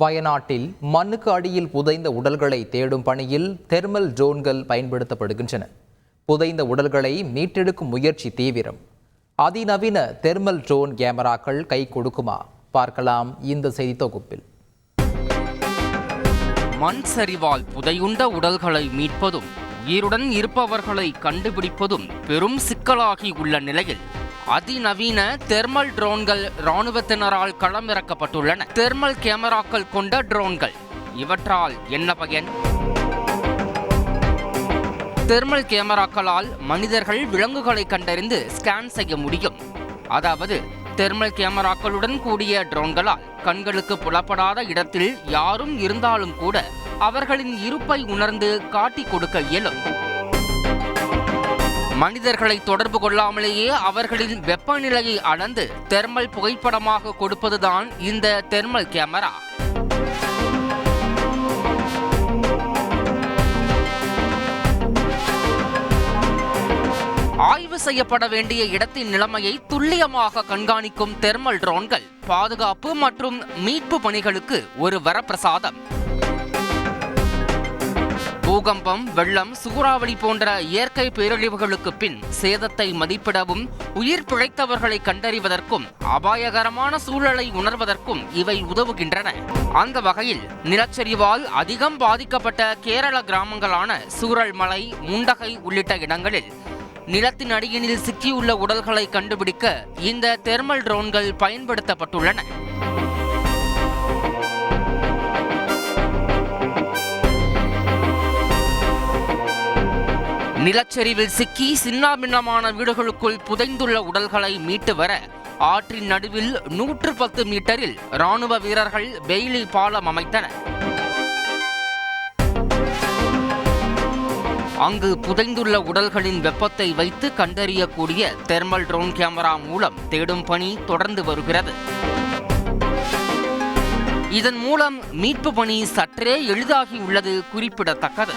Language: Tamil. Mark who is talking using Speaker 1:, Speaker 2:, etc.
Speaker 1: வயநாட்டில் மண்ணுக்கு அடியில் புதைந்த உடல்களை தேடும் பணியில் தெர்மல் ட்ரோன்கள் பயன்படுத்தப்படுகின்றன. புதைந்த உடல்களை மீட்டெடுக்கும் முயற்சி தீவிரம். அதிநவீன தெர்மல் ட்ரோன் கேமராக்கள் கை கொடுக்குமா? பார்க்கலாம் இந்த செய்தி தொகுப்பில்
Speaker 2: மண் சரிவால் புதையுண்ட உடல்களை மீட்பதும் உயிருடன் இருப்பவர்களை கண்டுபிடிப்பதும் பெரும் சிக்கலாகி உள்ள நிலையில் அதிநவீன தெர்மல் ட்ரோன்கள் ராணுவத்தினரால் களமிறக்கப்பட்டுள்ளன. தெர்மல் கேமராக்கள் கொண்ட ட்ரோன்கள். இவற்றால் என்ன பயன்? தெர்மல் கேமராக்களால் மனிதர்கள் விலங்குகளை கண்டறிந்து ஸ்கேன் செய்ய முடியும். அதாவது தெர்மல் கேமராக்களுடன் கூடிய ட்ரோன்களால் கண்களுக்கு புலப்படாத இடத்தில் யாரும் இருந்தாலும் கூட அவர்களின் இருப்பை உணர்ந்து காட்டிக் கொடுக்க இயலும். மனிதர்களை தொடர்பு கொள்ளாமலேயே அவர்களின் வெப்பநிலையை அளந்து தெர்மல் புகைப்படமாக கொடுப்பதுதான் இந்த தெர்மல் கேமரா. ஆய்வு செய்யப்பட வேண்டிய இடத்தின் நிலைமையை துல்லியமாக கண்காணிக்கும் தெர்மல் ட்ரோன்கள் பாதுகாப்பு மற்றும் மீட்பு பணிகளுக்கு ஒரு வரப்பிரசாதம். பூகம்பம் வெள்ளம் சூறாவளி போன்ற இயற்கை பேரழிவுகளுக்கு பின் சேதத்தை மதிப்பிடவும் உயிர் பிழைத்தவர்களை கண்டறிவதற்கும் அபாயகரமான சூழலை உணர்வதற்கும் இவை உதவுகின்றன. அந்த வகையில் நிலச்சரிவால் அதிகம் பாதிக்கப்பட்ட கேரள கிராமங்களான சூரல்மலை முண்டகை உள்ளிட்ட இடங்களில் நிலத்தின் அடியினில் சிக்கியுள்ள உடல்களை கண்டுபிடிக்க இந்த தெர்மல் ட்ரோன்கள் பயன்படுத்தப்பட்டுள்ளன. நிலச்சரிவில் சிக்கி சின்னாபின்னமான வீடுகளுக்குள் புதைந்துள்ள உடல்களை மீட்டு வர ஆற்றின் நடுவில் நூற்று பத்து மீட்டரில் ராணுவ வீரர்கள் பெய்லி பாலம் அமைத்தனர். அங்கு புதைந்துள்ள உடல்களின் வெப்பத்தை வைத்து கண்டறியக்கூடிய தெர்மல் ட்ரோன் கேமரா மூலம் தேடும் பணி தொடர்ந்து வருகிறது. இதன் மூலம் மீட்பு பணி சற்றே எளிதாகி உள்ளது குறிப்பிடத்தக்கது.